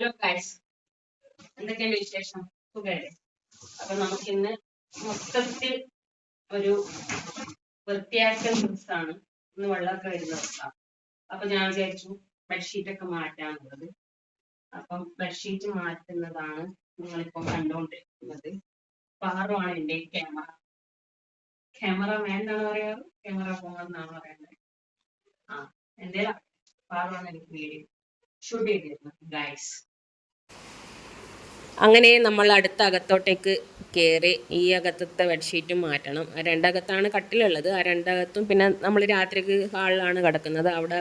Hello guys എന്തൊക്കെയുണ്ട് വിശേഷം? സുഖല്ലേ? അപ്പൊ നമുക്കിന്ന് മൊത്തത്തിൽ ഒരു വൃത്തിയാക്കൽ ദിവസമാണ്. ഇന്ന് വെള്ളമൊക്കെ വരുന്ന ദിവസമാണ്. അപ്പൊ ഞാൻ വിചാരിച്ചു ബെഡ്ഷീറ്റ് ഒക്കെ മാറ്റാനുള്ളത്. അപ്പം ബെഡ്ഷീറ്റ് മാറ്റുന്നതാണ് നിങ്ങളിപ്പോ കണ്ടുകൊണ്ടിരിക്കുന്നത് പാറുമാണ് എന്റെ ക്യാമറ ക്യാമറ മാൻ എന്നാണ് പറയാറ്? ക്യാമറ ഫോൺ എന്നാണ് പറയുന്നത്. ആ എന്തേലും പാറുമാണ് എനിക്ക് വീഡിയോ ഷൂട്ട് ചെയ്തിരുന്നത് ഗൈസ് അങ്ങനെ നമ്മൾ അടുത്ത അകത്തോട്ടേക്ക് കയറി ഈ അകത്തത്തെ ബെഡ്ഷീറ്റ് മാറ്റണം. രണ്ടകത്താണ് കട്ടിലുള്ളത്. ആ രണ്ടകത്തും പിന്നെ നമ്മൾ രാത്രിക്ക് ഹാളിലാണ് കിടക്കുന്നത്. അവിടെ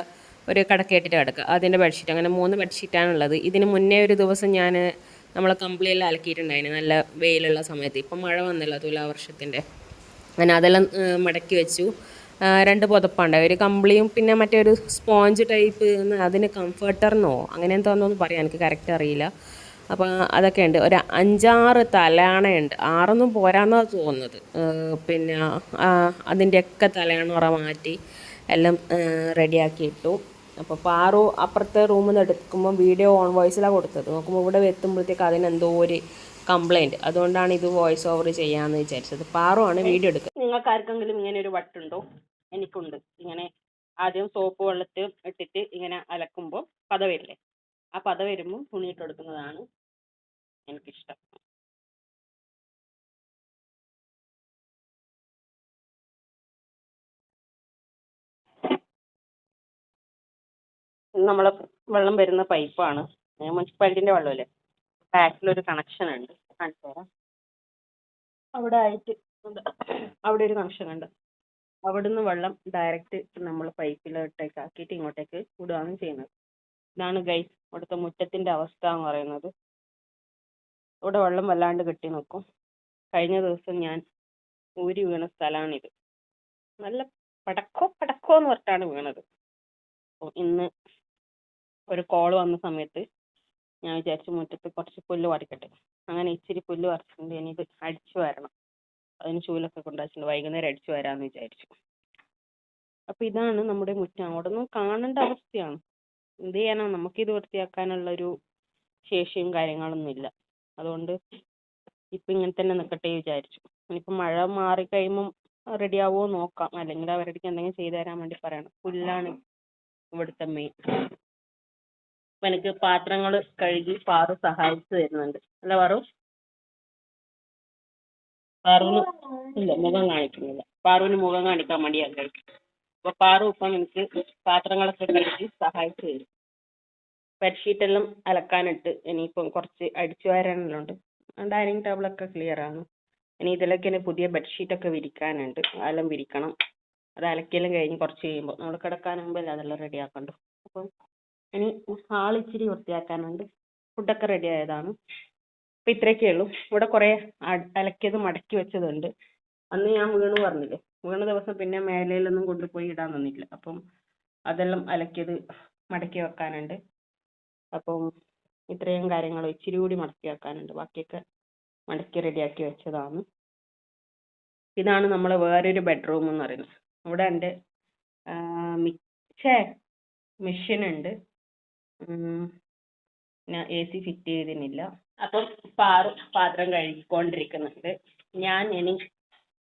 ഒരു കടക്കേട്ടിട്ട് കിടക്കുക. അതിന്റെ ബെഡ്ഷീറ്റ്. അങ്ങനെ മൂന്ന് ബെഡ്ഷീറ്റാണുള്ളത് ഇതിന് മുന്നേ ഒരു ദിവസം ഞാൻ നമ്മളെ കമ്പിളിയെല്ലാം അലക്കിയിട്ടുണ്ടായിരുന്നു. നല്ല വെയിലുള്ള സമയത്ത്. ഇപ്പം മഴ വന്നല്ലോ തുലാവർഷത്തിന്റെ അങ്ങനെ അതെല്ലാം മടക്കി വെച്ചു. രണ്ട് പുതപ്പുണ്ട് ഒരു കമ്പിളിയും പിന്നെ മറ്റേ ഒരു സ്പോഞ്ച് ടൈപ്പ് അതിന് കംഫർട്ടറിനോ അങ്ങനെ എന്താണെന്നൊന്നും പറയാം. എനിക്ക് കറക്റ്റ് അറിയില്ല. അപ്പോൾ അതൊക്കെ ഉണ്ട്. ഒരു അഞ്ചാറ് തലയാണയുണ്ട്. ആറൊന്നും പോരാന്നാ തോന്നുന്നത്. പിന്നെ അതിന്റെയൊക്കെ തലയണുറ മാറ്റി എല്ലാം റെഡിയാക്കി ഇട്ടു. അപ്പോൾ പാറു അപ്പുറത്തെ റൂമിൽ നിന്ന് എടുക്കുമ്പോൾ വീഡിയോ ഓൺ വോയിസിലാണ് കൊടുത്തത്. നോക്കുമ്പോൾ ഇവിടെ എത്തുമ്പോഴത്തേക്ക് അതിനെന്തോ ഒരു കംപ്ലൈന്റ് അതുകൊണ്ടാണ് ഇത് വോയിസ് ഓവർ ചെയ്യാമെന്ന് വിചാരിച്ചത്. പാറു ആണ് വീഡിയോ എടുക്കുന്നത് നിങ്ങൾക്ക് ആർക്കെങ്കിലും ഇങ്ങനെ ഒരു വട്ടുണ്ടോ? എനിക്കുണ്ട്. ഇങ്ങനെ ആദ്യം സോപ്പ് വെള്ളത്തിൽ ഇട്ടിട്ട് ഇങ്ങനെ അലക്കുമ്പോൾ പത വരില്ലേ? ആ പത വരുമ്പോൾ തുണിയിട്ട് കൊടുക്കുന്നതാണ്. എനിക്കിഷ്ടം. നമ്മളെ വെള്ളം വരുന്ന പൈപ്പാണ്. മുനിസിപ്പാലിറ്റിന്റെ വെള്ളമല്ലേ? ബാക്കിലൊരു കണക്ഷൻ ഉണ്ട് കാണിച്ചു തരാം. അവിടെ ആയിട്ട് അവിടെ ഒരു കണക്ഷൻ ഉണ്ട് അവിടുന്ന് വെള്ളം ഡയറക്റ്റ് നമ്മൾ പൈപ്പിലോട്ടേക്ക് ആക്കിയിട്ട് ഇങ്ങോട്ടേക്ക് വിടുകയാണ് ചെയ്യുന്നത്. ഇതാണ് ഗൈസ് ഇവിടുത്തെ മുറ്റത്തിന്റെ അവസ്ഥ എന്ന് പറയുന്നത്. ഇവിടെ വെള്ളം വല്ലാണ്ട് കെട്ടി നിൽക്കും കഴിഞ്ഞ ദിവസം ഞാൻ ഊരി വീണ സ്ഥലമാണിത് നല്ല പടക്കോ പടക്കോ എന്ന് പറഞ്ഞിട്ടാണ് വീണത്. അപ്പോൾ ഇന്ന് ഒരു കോൾ വന്ന സമയത്ത് ഞാൻ വിചാരിച്ചു മുറ്റത്ത് കുറച്ച് പുല്ല് പറിക്കട്ടെ അങ്ങനെ ഇച്ചിരി പുല്ല് പറിച്ചിട്ടുണ്ട്. ഇനി ഇത് അടിച്ചു വരണം. അതിന് ചൂലൊക്കെ കൊണ്ടുവച്ചിട്ടുണ്ട്. വൈകുന്നേരം അടിച്ചു വരാമെന്ന് വിചാരിച്ചു. അപ്പൊ ഇതാണ് നമ്മുടെ മുറ്റം. അവിടെ ഒന്നും കാണേണ്ട അവസ്ഥയാണ്. എന്ത് ചെയ്യാനാ? നമുക്കിത് വൃത്തിയാക്കാനുള്ള ഒരു ശേഷിയും കാര്യങ്ങളൊന്നും ഇല്ല. അതുകൊണ്ട് ഇപ്പൊ ഇങ്ങനെ തന്നെ നിൽക്കട്ടെ വിചാരിച്ചു. ഇനിയിപ്പോ മഴ മാറി കഴിയുമ്പം റെഡി ആവുമോ നോക്കാം. അല്ലെങ്കിൽ അവരുടെ എന്തെങ്കിലും ചെയ്തു തരാൻ വേണ്ടി പറയണം. പുല്ലാണ് ഇവിടുത്തെ മെയിൻ എനിക്ക് പാത്രങ്ങൾ കഴുകി പാറു സഹായിച്ചു തരുന്നുണ്ട്. അല്ല പാറു? പാറുവിന് ഇല്ല മുഖം കാണിക്കുന്നില്ല. പാറുവിന് മുഖം കാണിക്കാൻ മടിയാണ് കഴിക്കും അപ്പൊ പാറു ഇപ്പം എനിക്ക് പാത്രങ്ങളൊക്കെ കഴുകി സഹായിച്ചു തരും. ബെഡ്ഷീറ്റ് എല്ലാം അലക്കാനിട്ട് ഇനിയിപ്പം കുറച്ച് അടിച്ചു വാരാനെല്ലാം ഉണ്ട് ഡൈനിങ് ടേബിളൊക്കെ ക്ലിയർ ആണ്. ഇനി ഇതിലേക്ക് ഇനി പുതിയ ബെഡ്ഷീറ്റ് ഒക്കെ വിരിക്കാനുണ്ട്. അതെല്ലാം വിരിക്കണം. അത് അലക്കിയെല്ലാം കഴിഞ്ഞ് കുറച്ച് കഴിയുമ്പോൾ നമ്മൾ കിടക്കാൻ മുമ്പല്ലേ അതെല്ലാം റെഡി ആക്കണ്ടു? അപ്പം ഇനി ഹാൾ ഇച്ചിരി വൃത്തിയാക്കാനുണ്ട്. ഫുഡൊക്കെ റെഡി ആയതാണ്. അപ്പം ഇത്രയൊക്കെ ഉള്ളൂ. ഇവിടെ കുറേ അലക്കിയത് മടക്കി വെച്ചതുണ്ട്. അന്ന് ഞാൻ വീണ് പറഞ്ഞില്ലേ? വീണ ദിവസം പിന്നെ മേലയിലൊന്നും കൊണ്ടുപോയി ഇടാൻ തന്നില്ല അപ്പം അതെല്ലാം അലക്കിയത് മടക്കി വെക്കാനുണ്ട്. അപ്പം ഇത്രയും കാര്യങ്ങൾ ഇച്ചിരി കൂടി മടക്കി വെക്കാനുണ്ട് ബാക്കിയൊക്കെ മടക്കി റെഡിയാക്കി വെച്ചതാണ്. ഇതാണ് നമ്മളെ വേറൊരു ബെഡ്റൂം എന്ന് പറയുന്നത്. ഇവിടെ എന്റെ മിക്സേ മെഷീനുണ്ട്. പിന്നെ എ സി ഫിറ്റ് ചെയ്തിട്ടില്ല. അപ്പം പാറു പാത്രം കഴുകിക്കൊണ്ടിരിക്കുന്നുണ്ട്. ഞാൻ ഇനി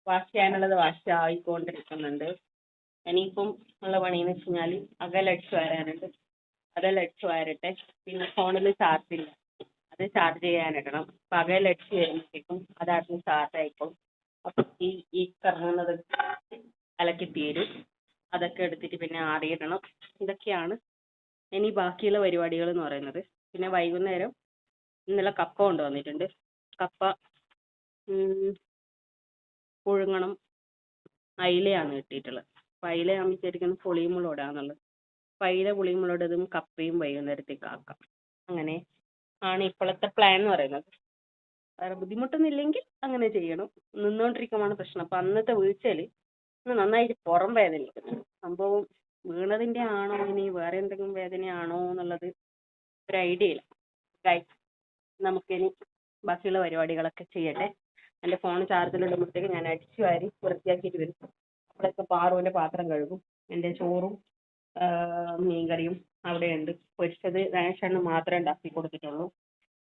വാഷ് ചെയ്യാനുള്ളത് വാഷ് ആയിക്കൊണ്ടിരിക്കുന്നുണ്ട്. ഇനിയിപ്പം ഉള്ള പണിയെന്ന് വെച്ച് കഴിഞ്ഞാൽ അകലടിച്ച് വരാനുണ്ട്. അകലടിച്ച് വരട്ടെ പിന്നെ ഫോണിൽ ചാർജ് ഇല്ല. അത് ചാർജ് ചെയ്യാനിടണം. പകൽ അകലടിച്ച് വരുമ്പോഴത്തേക്കും അതായിരുന്നു ചാർജ് ആയിക്കും അപ്പം ഈ ഈ കറങ്ങുന്നത് അലക്കി തീരും. അതൊക്കെ എടുത്തിട്ട് പിന്നെ ആറിയിടണം. ഇതൊക്കെയാണ് ഇനി ബാക്കിയുള്ള പരിപാടികൾ എന്ന് പറയുന്നത്. പിന്നെ വൈകുന്നേരം ഇന്നലെ കപ്പ കൊണ്ടുവന്നിട്ടുണ്ട്. കപ്പ പുഴുങ്ങണം. അയിലയാണ് കിട്ടിയിട്ടുള്ളത് അപ്പം അയില ഞാൻ വിചാരിക്കുന്നത് പുളിയും മുളകും അയില പുളിയും കപ്പയും വൈകുന്നേരത്തേക്ക് ആക്കാം. അങ്ങനെ ആണ് ഇപ്പോഴത്തെ പ്ലാൻ എന്ന് പറയുന്നത്. വേറെ ബുദ്ധിമുട്ടൊന്നും ഇല്ലെങ്കിൽ അങ്ങനെ ചെയ്യണം. നിന്നുകൊണ്ടിരിക്കുമ്പോഴാണ് പ്രശ്നം. അപ്പൊ അന്നത്തെ വീഴ്ചയിൽ നന്നായിട്ട് പുറം വേദനിക്കുന്നു സംഭവം വീണതിന്റെ ആണോ ഇനി വേറെ എന്തെങ്കിലും വേദനയാണോ എന്നുള്ളത് ഒരു ഐഡിയ ഇല്ല. ഗൈസ് നമുക്കിനി ബാക്കിയുള്ള പരിപാടികളൊക്കെ ചെയ്യട്ടെ. എന്റെ ഫോൺ ചാർജിലിടുമ്പോഴത്തേക്ക് ഞാൻ അടിച്ചു വാരി വൃത്തിയാക്കിയിട്ട് വരും. അപ്പോഴൊക്കെ പാറുവിന്റെ പാത്രം കഴുകും. എന്റെ ചോറും മീൻകറിയും അവിടെയുണ്ട്. പൊരിച്ചത് റേഷന് മാത്രമേ ഉണ്ടാക്കി കൊടുത്തിട്ടുള്ളൂ.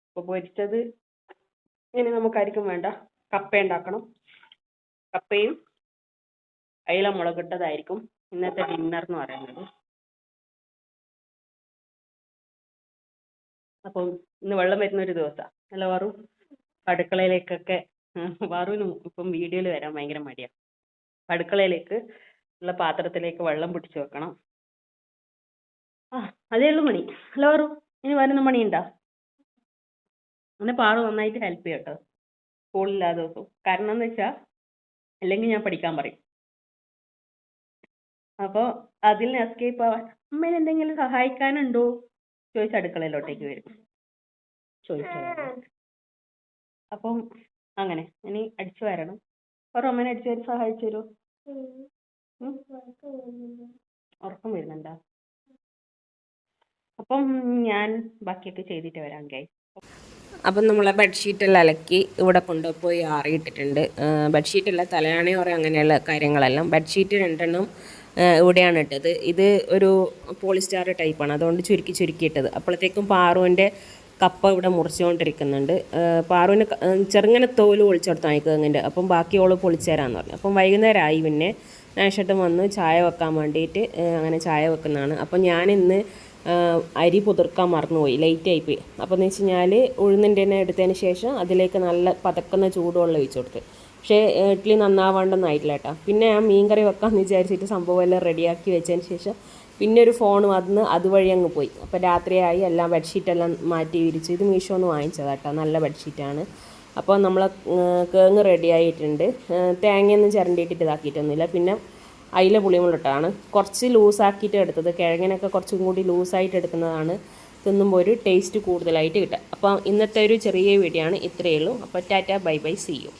അപ്പോൾ പൊരിച്ചത് ഇനി നമുക്കായിരിക്കും വേണ്ട. കപ്പ ഉണ്ടാക്കണം. കപ്പയും അയില മുളകിട്ടതായിരിക്കും ഇന്നത്തെ ഡിന്നർ എന്ന് പറയുന്നത്. അപ്പം ഇന്ന് വെള്ളം വരുന്ന ഒരു ദിവസമാണ് അല്ല വറു? അടുക്കളയിലേക്കൊക്കെ. വാറുവിന് ഇപ്പം വീഡിയോയിൽ വരാൻ ഭയങ്കര മടിയാണ് അടുക്കളയിലേക്ക് ഉള്ള പാത്രത്തിലേക്ക് വെള്ളം പിടിച്ചു വെക്കണം. അതേ ഉള്ളൂ മണി. അല്ല വാറു ഇനി വരുന്ന ഉണ്ടോ അങ്ങനെ പാറു നന്നായിട്ട് ഹെൽപ്പ് ചെയ്യും കേട്ടോ. സ്കൂളില്ലാതെ ദിവസം. കാരണം എന്ന് വെച്ചാൽ അല്ലെങ്കിൽ ഞാൻ പഠിക്കാൻ പറയും. അപ്പോൾ അതിൽ നിന്ന് എസ്കേപ്പ് ആവാൻ അമ്മേനെ എന്തെങ്കിലും സഹായിക്കാനുണ്ടോ? ചോദിച്ച് അടുക്കളയിലോട്ടേക്ക് വരും. ചോദിച്ചു അപ്പം അങ്ങനെ ഇനി അടിച്ചു വരണം. ഒരു അമ്മേനെ അടിച്ചു വരാൻ സഹായിച്ചു തരുമോ? ഉറക്കം വരുന്നുണ്ടോ? അപ്പം ഞാൻ ബാക്കിയൊക്കെ ചെയ്തിട്ട് വരാം ഗൈ അപ്പം നമ്മളെ ബെഡ്ഷീറ്റെല്ലാം അലക്കി ഇവിടെ കൊണ്ടുപോയി ആറിയിട്ടിട്ടുണ്ട്. ബെഡ്ഷീറ്റല്ല തലയാണി ഉറ അങ്ങനെയുള്ള കാര്യങ്ങളെല്ലാം. ബെഡ്ഷീറ്റ് രണ്ടെണ്ണം ഇവിടെയാണ് ഇട്ടത്. ഇത് ഒരു പോളിസ്റ്റാർ ടൈപ്പാണ്. അതുകൊണ്ട് ചുരുക്കി ചുരുക്കി ഇട്ടത്. അപ്പോഴത്തേക്കും പാറുവിന്റെ കപ്പ ഇവിടെ മുറിച്ചുകൊണ്ടിരിക്കുന്നുണ്ട്. പാറുവിന് ചെറുങ്ങനെ തോൽ പൊളിച്ചെടുത്തു വാങ്ങിക്കുന്നുണ്ട് അപ്പം ബാക്കി ഓൾ പൊളിച്ചു തരാമെന്ന് പറഞ്ഞു. അപ്പം വൈകുന്നേരമായി പിന്നെ നാശട്ടം വന്ന് ചായ വെക്കാൻ വേണ്ടിയിട്ട് അങ്ങനെ ചായ വെക്കുന്നതാണ്. അപ്പോൾ ഞാൻ ഇന്ന് അരി പുതിർക്കാൻ മറന്നുപോയി ലൈറ്റായിപ്പോയി അപ്പോൾ എന്ന് വെച്ച് കഴിഞ്ഞാൽ ഉഴുന്നിന്റെ തന്നെ എടുത്തതിന് ശേഷം അതിലേക്ക് നല്ല പതക്കുന്ന ചൂടുവെള്ളം ഒഴിച്ചു കൊടുത്ത്. പക്ഷേ ഇഡ്ഡലി നന്നാവാണ്ടൊന്നും ആയിട്ടില്ല കേട്ടോ. പിന്നെ ഞാൻ മീൻകറി വെക്കാമെന്ന് വിചാരിച്ചിട്ട് സംഭവം എല്ലാം റെഡിയാക്കി വെച്ചതിന് ശേഷം പിന്നെ ഒരു ഫോൺ വന്ന് അതുവഴി അങ്ങ് പോയി. അപ്പോൾ രാത്രിയായി എല്ലാം ബെഡ്ഷീറ്റെല്ലാം മാറ്റി വിരിച്ച് ഇത് മീഷോ ഒന്ന് വാങ്ങിച്ചതാട്ടോ നല്ല ബെഡ്ഷീറ്റാണ് അപ്പോൾ നമ്മൾ കേങ്ങ് റെഡി ആയിട്ടുണ്ട്. തേങ്ങയൊന്നും ചിരണ്ടിയിട്ടിട്ട് ഇതാക്കിയിട്ടൊന്നുമില്ല. പിന്നെ അയില പുളിമുളട്ടാണ് കുറച്ച് ലൂസാക്കിയിട്ട് എടുത്തത്. കിഴങ്ങിനൊക്കെ കുറച്ചും കൂടി ലൂസായിട്ട് എടുക്കുന്നതാണ്. തിന്നുമ്പോൾ ഒരു ടേസ്റ്റ് കൂടുതലായിട്ട് കിട്ടുക. അപ്പോൾ ഇന്നത്തെ ഒരു ചെറിയ വീഡിയോ ആണ്. ഇത്രയേ ഉള്ളൂ. അപ്പോൾ tata bye bye. See you